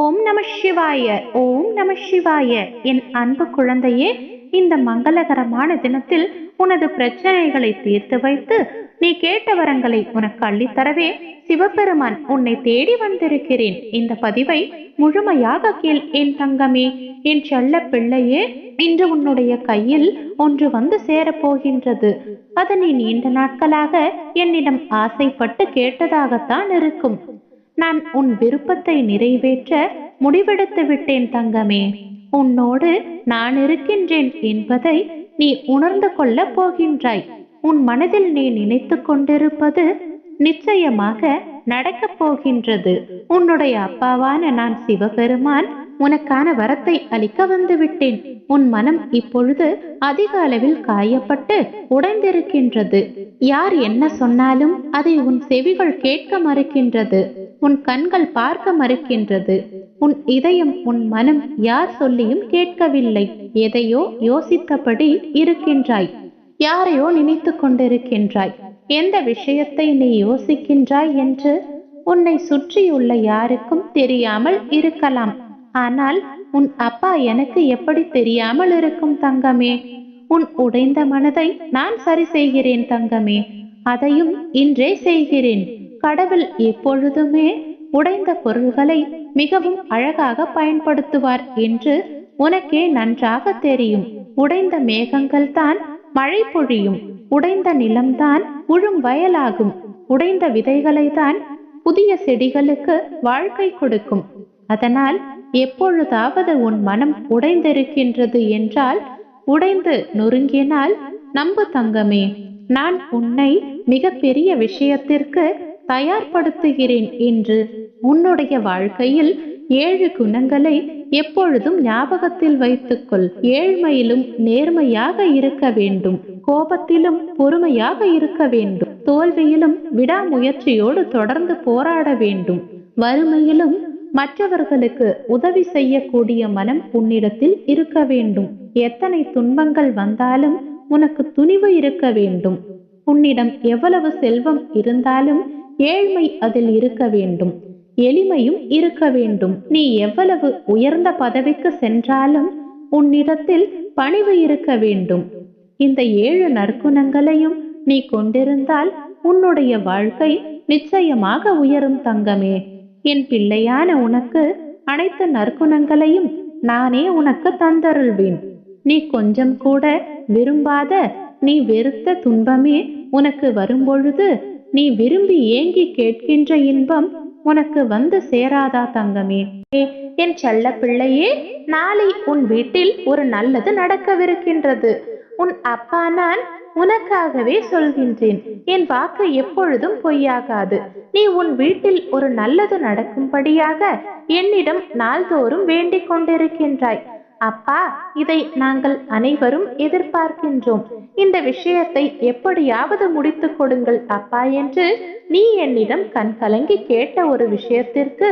ஓம் நம சிவாய ஓம் நம சிவாய. என் அன்பு குழந்தையே இந்த மங்களகரமான தினத்தில் உனது பிரச்சனைகளை தீர்த்து வைத்து நீ கேட்ட வரங்களை உனக்கு அள்ளித்தரவே சிவபெருமான் உன்னை தேடி வந்திருக்கிறேன். இந்த பதிவை முழுமையாக கேள் என் தங்கமே. என் செல்ல பிள்ளையே இன்று உன்னுடைய கையில் ஒன்று வந்து சேரப்போகின்றது அது நீ நீண்ட நாட்களாக என்னிடம் ஆசைப்பட்டு கேட்டதாகத்தான் இருக்கும். நான் உன் விருப்பத்தை நிறைவேற்ற முடிவெடுத்து விட்டேன் தங்கமே. உன்னோடு நான் இருக்கின்றேன் என்பதை நீ உணர்ந்து கொள்ளப் போகின்றாய். உன் மனதில் நீ நினைத்து கொண்டிருப்பது நிச்சயமாக நடக்கப் போகின்றது. உன்னுடைய அப்பாவான நான் சிவபெருமான் உனக்கான வரத்தை அளிக்க வந்துவிட்டேன் உன் மனம் இப்பொழுது அதிக அளவில் காயப்பட்டு உடைந்திருக்கின்றது. யார் என்ன சொன்னாலும் அதை உன் செவிகள் கேட்க மறுக்கின்றது. உன் கண்கள் பார்க்க மறுக்கின்றது. உன் இதயம் உன் மனம் யார் சொல்லியும் கேட்கவில்லை. எதையோ யோசித்தபடி இருக்கின்றாய். யாரையோ நினைத்து கொண்டிருக்கின்றாய். எந்த விஷயத்தை நீ யோசிக்கின்றாய் என்று உன்னை சுற்றியுள்ள யாருக்கும் தெரியாமல் இருக்கலாம். ஆனால் உன் அப்பா எனக்கு எப்படி தெரியாமல் இருக்கும் தங்கமே? உன் உடைந்த மனதை நான் சரி செய்கிறேன் தங்கமே. அதையும் இன்றே செய்கிறேன். கடவுள் எப்பொழுதுமே உடைந்த பொருள்களை மிகவும் அழகாக பயன்படுத்துவார் என்று உனக்கே நன்றாக தெரியும். உடைந்த மேகங்கள் தான் மழை பொழியும். உடைந்த நிலம்தான் உழும் வயலாகும். உடைந்த விதைகளை தான் புதிய செடிகளுக்கு வாழ்க்கை கொடுக்கும். அதனால் எப்பொழுதாவது உன் மனம் உடைந்திருக்கின்றது என்றால் உடைந்து நொறுங்கினால் நம்பு தங்கமே. நான் உன்னை மிகப்பெரிய விஷயத்திற்கு தயார்படுத்துகிறேன் என்று உன்னுடைய வாழ்க்கையில் ஏழு குணங்களை எப்பொழுதும் ஞாபகத்தில் வைத்துக்கொள். ஏழ்மையிலும் நேர்மையாக இருக்க வேண்டும். கோபத்திலும் பொறுமையாக இருக்க வேண்டும். தோல்வியிலும் விடாமுயற்சியோடு தொடர்ந்து போராட வேண்டும். வறுமையிலும் மற்றவர்களுக்கு உதவி செய்யக்கூடிய மனம் உன்னிடத்தில் இருக்க வேண்டும். எத்தனை துன்பங்கள் வந்தாலும் உனக்கு துணிவு இருக்க வேண்டும். உன்னிடம் எவ்வளவு செல்வம் இருந்தாலும் ஏழ்மை அதில் இருக்க வேண்டும். எளிமையும் இருக்க வேண்டும். நீ எவ்வளவு உயர்ந்த பதவிக்கு சென்றாலும் உன்னிடத்தில் பணிவு இருக்க வேண்டும். இந்த ஏழு நற்குணங்களையும் நீ கொண்டிருந்தால் உன்னுடைய வாழ்க்கை நிச்சயமாக உயரும் தங்கமே. என் பிள்ளையான உனக்கு அனைத்து நற்குணங்களையும் நானே உனக்கு தந்தருள்வேன். நீ கொஞ்சம் கூட விரும்பாத நீ வெறுத்த துன்பமே உனக்கு வரும்பொழுது நீ விரும்பி ஏங்கி கேட்கின்ற இன்பம் உனக்கு வந்து சேராதா தங்கமே. என் செல்ல பிள்ளையே நாளை உன் வீட்டில் ஒரு நல்லது நடக்கவிருக்கின்றது. உன் அப்பா நான் உனக்காகவே சொல்கின்றேன். என் வாக்கு எப்பொழுதும் பொய்யாகாது. நீ உன் வீட்டில் ஒரு நல்லது நடக்கும்படியாக என்னிடம் நாள்தோறும் வேண்டிக் கொண்டிருக்கின்றாய். அப்பா இதை நாங்கள் அனைவரும் எதிர்பார்க்கின்றோம். இந்த விஷயத்தை எப்படியாவது முடித்துக் கொடுங்கள் அப்பா என்று நீ என்னிடம் கண் கலங்கி கேட்ட ஒரு விஷயத்திற்கு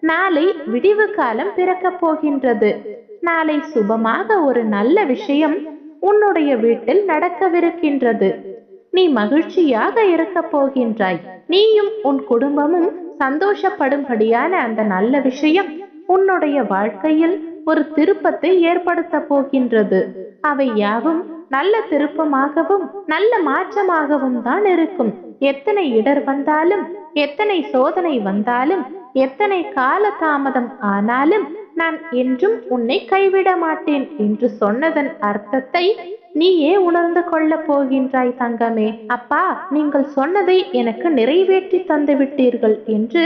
நாளை விடிவு காலம் பிறக்கப் போகின்றது. நாளை சுபமாக ஒரு நல்ல விஷயம் உன்னுடைய வீட்டில் நடக்கவிருக்கின்றது. நீ மகிழ்ச்சியாக இருக்கப் போகின்றாய். நீயும் உன் குடும்பமும் சந்தோஷப்படும்படியான அந்த நல்ல விஷயம் உன்னுடைய வாழ்க்கையில் ஒரு திருப்பத்தை ஏற்படுத்த போகின்றது. அவை யாவும் நல்ல திருப்பமாகவும் நல்ல மாற்றமாகவும் தான் இருக்கும். எத்தனை இடர் வந்தாலும் எத்தனை சோதனை வந்தாலும் எத்தனை கால தாமதம் ஆனாலும் நான் என்றும் உன்னை கைவிட மாட்டேன் என்று சொன்னதன் அர்த்தத்தை நீயே உணர்ந்து கொள்ளப் போகின்றாய் தங்கமே. அப்பா நீங்கள் சொன்னதை எனக்கு நிறைவேற்றி தந்து விட்டீர்கள் என்று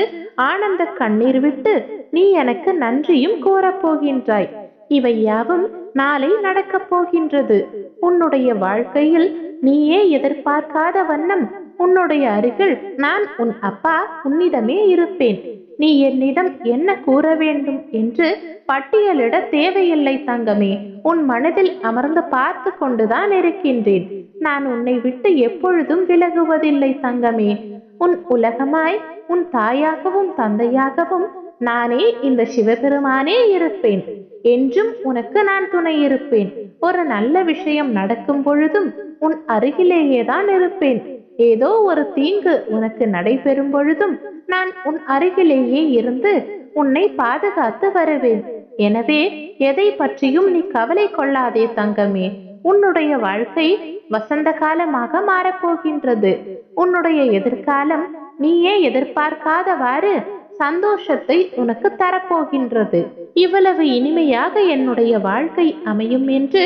ஆனந்த கண்ணீர் விட்டு நீ எனக்கு நன்றியும் கூறப் போகின்றாய். இவை யாவும் நாளை நடக்கப் போகின்றது. உன்னுடைய வாழ்க்கையில் நீயே எதிர்பார்க்காத வண்ணம். உன்னுடைய அருகில் நான் உன் அப்பா உன்னிடமே இருப்பேன். நீ என்னிடம் என்ன கூற வேண்டும் என்று பட்டியலிட தேவையில்லை தங்கமே. உன் மனதில் அமர்ந்து பார்த்து கொண்டுதான் இருக்கின்றேன். நான் உன்னை விட்டு எப்பொழுதும் விலகுவதில்லை தங்கமே. உன் உலகமாய் உன் தாயாகவும் தந்தையாகவும் நானே இந்த சிவபெருமானே இருப்பேன். என்றும் உனக்கு நான் துணை இருப்பேன். ஒரு நல்ல விஷயம் நடக்கும் பொழுதும் உன் அருகிலேயே தான் இருப்பேன். ஏதோ ஒரு தீங்கு உனக்கு நடைபெறும் பொழுதும் நான் உன் அருகிலேயே இருந்து உன்னை பாதுகாத்து வருவேன். எனவே எதை பற்றியும் நீ கவலை கொள்ளாதே தங்கமே. உன்னுடைய வாழ்க்கை வசந்த காலமாக மாறப்போகின்றது. உன்னுடைய எதிர்காலம் நீயே எதிர்பார்க்காதவாறு சந்தோஷத்தை உனக்கு தரப்போகின்றது. இவ்வளவு இனிமையாக என்னுடைய வாழ்க்கை அமையும் என்று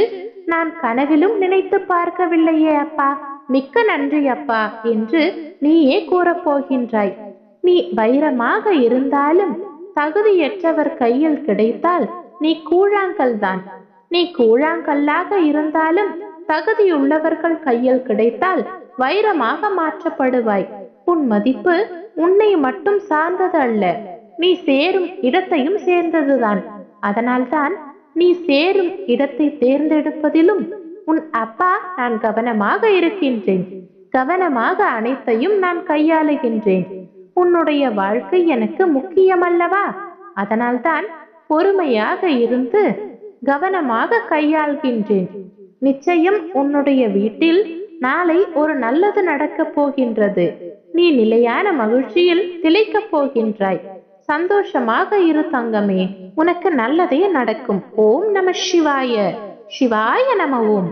நான் கனவிலும் நினைத்து பார்க்கவில்லையே அப்பா. மிக்க நன்றி அப்பா என்று நீயே கூறப்போகின்றாய். நீ வைரமாக இருந்தாலும் தகுதியற்றவர் கையில் கிடைத்தால் நீ கூழாங்கல் தான். நீ கூழாங்கல்லாக இருந்தாலும் தகுதியுள்ளவர்கள் கையில் கிடைத்தால் வைரமாக மாற்றப்படுவாய். உன் மதிப்பு உன்னை மட்டும் சார்ந்தது அல்ல. நீ சேரும் இடத்தையும் சேர்ந்ததுதான். அதனால்தான் நீ சேரும் இடத்தை தேர்ந்தெடுப்பதிலும் உன் அப்பா நான் கவனமாக இருக்கின்றேன். கவனமாக அனைத்தையும் நான் கையாளுகின்றேன். உன்னுடைய வாழ்க்கை எனக்கு முக்கியமல்லவா? அதனால்தான் பொறுமையாக இருந்து கவனமாக கையாள்கின்றேன். நிச்சயம் உன்னுடைய வீட்டில் நாளை ஒரு நல்லது நடக்கப் போகின்றது. நீ நிலையான மகிழ்ச்சியில் திளைக்கப் போகின்றாய். சந்தோஷமாக இரு தங்கமே உனக்கு நல்லதே நடக்கும். ஓம் நம சிவாய. சிவாய நம ஓம்.